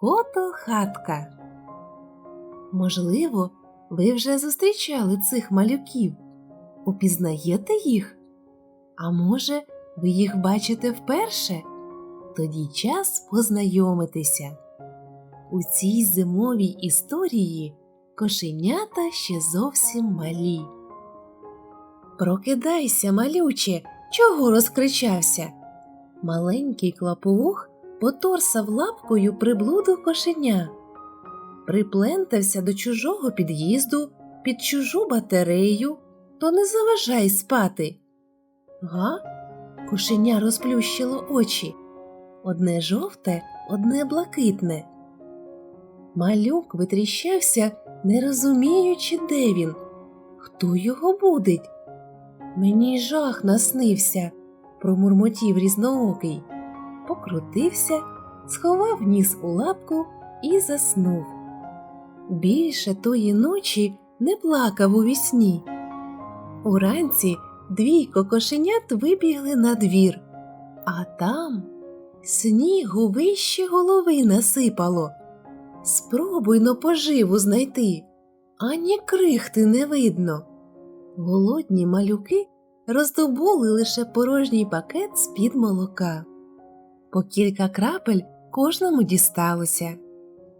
Кото хатка. Можливо, ви вже зустрічали цих малюків. Упізнаєте їх? А може, ви їх бачите вперше? Тоді час познайомитися. У цій зимовій історії кошенята ще зовсім малі. Прокидайся, малюче, чого розкричався? Маленький клаповух поторсав лапкою приблуду кошеня, приплентався до чужого під'їзду під чужу батарею, то не заважай спати. Га? Кошеня розплющило очі. Одне жовте, одне блакитне. Малюк витріщався, не розуміючи, де він, хто його будить. Мені жах наснився, промурмотів різноокий, покрутився, сховав ніс у лапку і заснув. Більше тої ночі не плакав у вісні. Уранці двійко кошенят вибігли на двір, а там снігу вище голови насипало. Спробуй но поживу знайти, ані крихти не видно. Голодні малюки роздобули лише порожній пакет з-під молока. По кілька крапель кожному дісталося.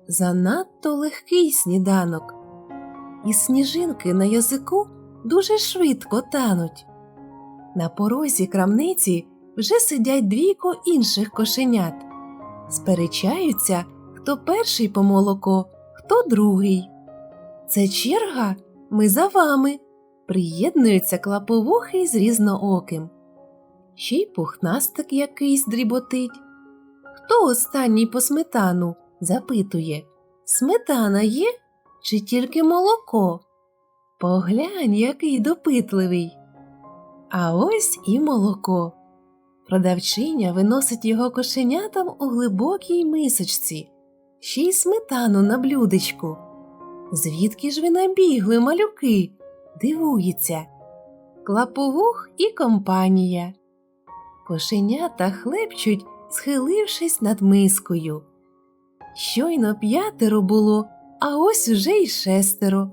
Занадто легкий сніданок, і сніжинки на язику дуже швидко тануть. На порозі крамниці вже сидять двійко інших кошенят, сперечаються, хто перший по молоко, хто другий. Це черга, ми за вами. Приєднується клаповухий з різнооким. Ще й пухнастик якийсь дріботить. Хто останній по сметану? запитує. Сметана є чи тільки молоко? Поглянь, який допитливий. А ось і молоко. Продавчиня виносить його кошенятам у глибокій мисочці, ще й сметану на блюдечку. Звідки ж ви набігли, малюки? Дивується. Клаповух і компанія. Кошенята хлепчуть, схилившись над мискою. Щойно п'ятеро було, а ось уже й шестеро,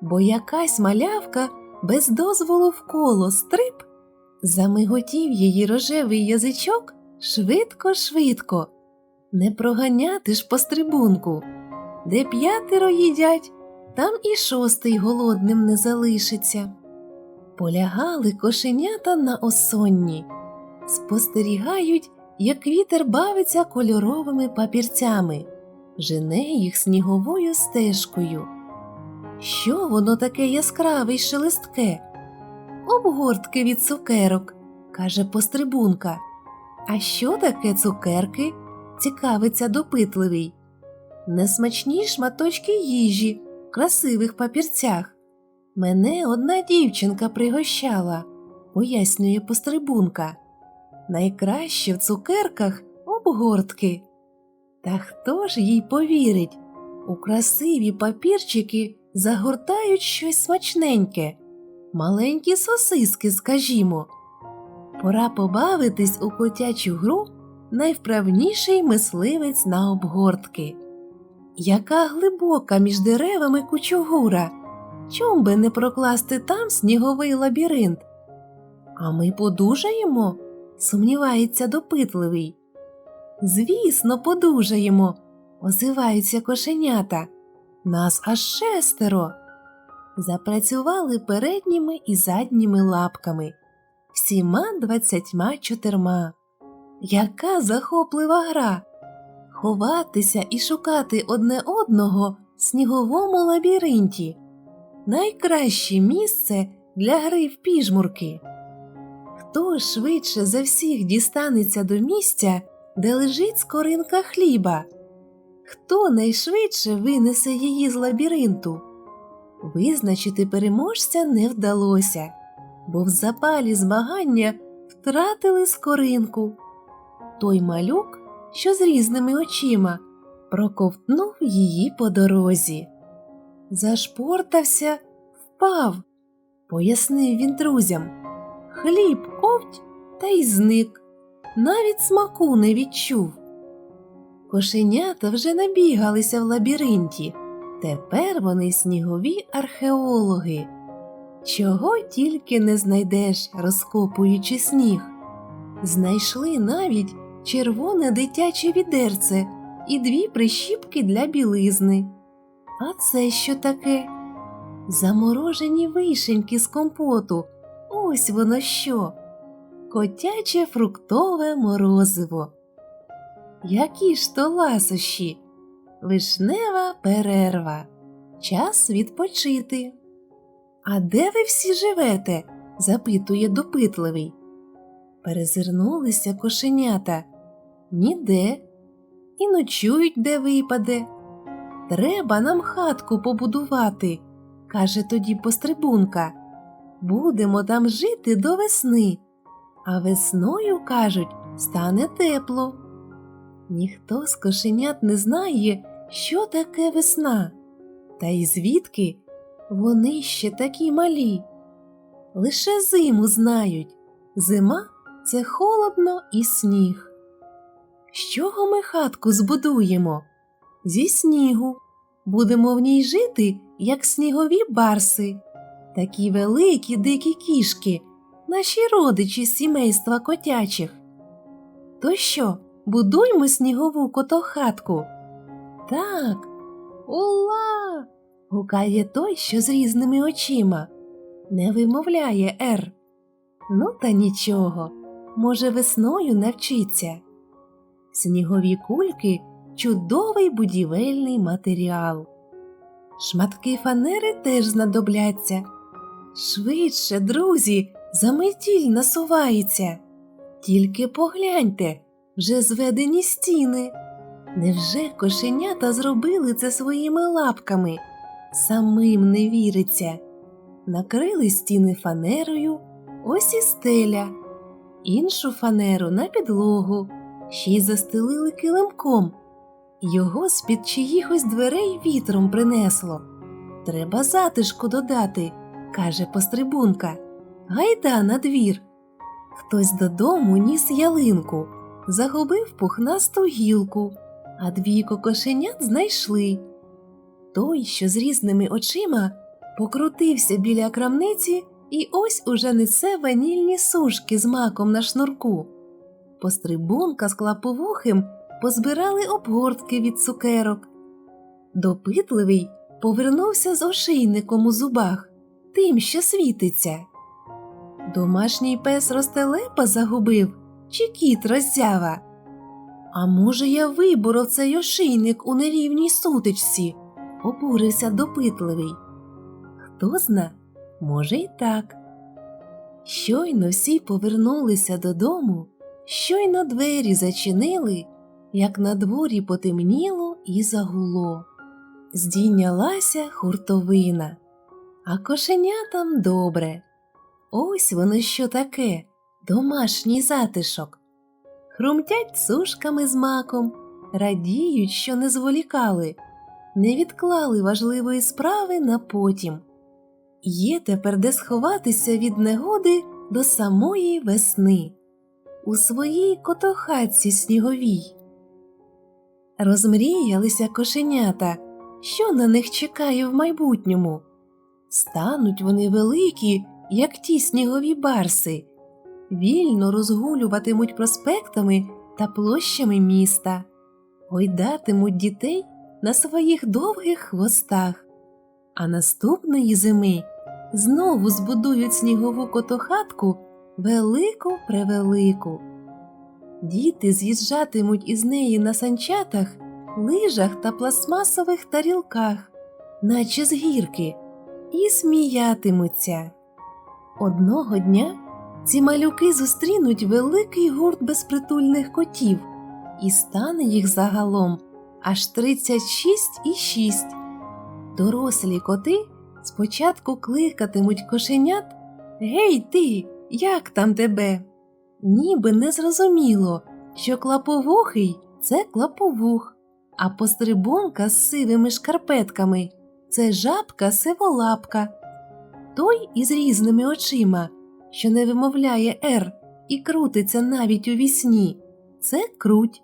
бо якась малявка без дозволу в коло стрип, замиготів її рожевий язичок швидко, швидко. Не проганяти ж по стрибунку. Де п'ятеро їдять, там і шостий голодним не залишиться. Полягали кошенята на осонні, спостерігають, як вітер бавиться кольоровими папірцями, жене їх сніговою стежкою. Що воно таке яскраве й шелестке? Обгортки від цукерок, каже пострибунка. А що таке цукерки? цікавиться допитливий. Несмачні шматочки їжі в красивих папірцях. Мене одна дівчинка пригощала, пояснює пострибунка. Найкраще в цукерках обгортки. Та хто ж їй повірить? У красиві папірчики загортають щось смачненьке, маленькі сосиски, скажімо. Пора побавитись у котячу гру найвправніший мисливець на обгортки. Яка глибока між деревами кучугура, чом би не прокласти там сніговий лабіринт? А ми подужаємо? Сумнівається допитливий. Звісно, подужаємо, озиваються кошенята. Нас аж шестеро. Запрацювали передніми і задніми лапками, всіма двадцятьма чотирма. Яка захоплива гра! Ховатися і шукати одне одного в сніговому лабіринті. Найкраще місце для гри в піжмурки. Хто швидше за всіх дістанеться до місця, де лежить скоринка хліба? Хто найшвидше винесе її з лабіринту? Визначити переможця не вдалося, бо в запалі змагання втратили скоринку. Той малюк, що з різними очима, проковтнув її по дорозі. Зашпортався, впав, пояснив він друзям. Хліб ковть та й зник, навіть смаку не відчув. Кошенята вже набігалися в лабіринті. Тепер вони снігові археологи. Чого тільки не знайдеш, розкопуючи сніг. Знайшли навіть червоне дитяче відерце і дві прищіпки для білизни. А це що таке? Заморожені вишеньки з компоту. Ось воно що. Котяче фруктове морозиво. Які ж то ласощі? Вишнева перерва. Час відпочити. А де ви всі живете? запитує допитливий. Перезирнулися кошенята. Ніде. І ночують, де випаде. Треба нам хатку побудувати, каже тоді пострибунка. Будемо там жити до весни, а весною, кажуть, стане тепло. Ніхто з кошенят не знає, що таке весна, та й звідки вони ще такі малі. Лише зиму знають зима це холодно і сніг. З чого ми хатку збудуємо? Зі снігу. Будемо в ній жити, як снігові барси, такі великі дикі кішки, наші родичі з сімейства котячих. То що, будуймо снігову котохатку? Так, ула. гукає той, що з різними очима. Не вимовляє Р. Ну, та нічого, може, весною навчиться. Снігові кульки чудовий будівельний матеріал. Шматки фанери теж знадобляться. Швидше, друзі, заметіль насувається. Тільки погляньте, вже зведені стіни. Невже кошенята зробили це своїми лапками? Самим не віриться. Накрили стіни фанерою, ось і стеля, іншу фанеру на підлогу, ще й застелили килимком. Його з-під чиїхось дверей вітром принесло. Треба затишку додати, каже пострибунка. Гайда на двір. Хтось додому ніс ялинку, загубив пухнасту гілку, а двійко кошенят знайшли. Той, що з різними очима, покрутився біля крамниці і ось уже несе ванільні сушки з маком на шнурку. Пострибунка з клаповухим позбирали обгортки від цукерок. Допитливий повернувся з ошийником у зубах, тим, що світиться. Домашній пес ростелепа загубив, чи кіт роззява. А може, я виборов цей ошийник у нерівній сутичці, обурився допитливий. Хто зна, може, й так. Щойно всі повернулися додому, щойно двері зачинили, як на дворі потемніло і загуло. Здійнялася хуртовина, а кошенятам добре. Ось воно що таке домашній затишок. Хрумтять сушками з маком, радіють, що не зволікали, не відклали важливої справи на потім. Є тепер де сховатися від негоди до самої весни, у своїй котохатці сніговій. Розмріялися кошенята, що на них чекає в майбутньому. Стануть вони великі, як ті снігові барси, вільно розгулюватимуть проспектами та площами міста, гойдатимуть дітей на своїх довгих хвостах, а наступної зими знову збудують снігову котохатку велику превелику. Діти з'їжджатимуть із неї на санчатах, лижах та пластмасових тарілках, наче з гірки, і сміятимуться. Одного дня ці малюки зустрінуть великий гурт безпритульних котів, і стане їх загалом аж 36 і 6. Дорослі коти спочатку кликатимуть кошенят Гей ти, як там тебе? Ніби не зрозуміло, що клаповухий це клаповух, а пострибунка з сивими шкарпетками це жабка сиволапка. Той із різними очима, що не вимовляє «р» і крутиться навіть у вісні, це круть.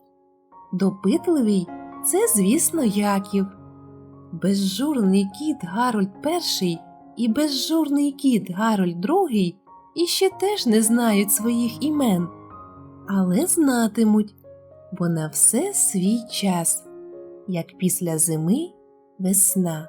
Допитливий це, звісно, Яків. Безжурний кіт Гарольд І і безжурний кіт Гарольд II іще теж не знають своїх імен, але знатимуть, бо на все свій час, як після зими весна.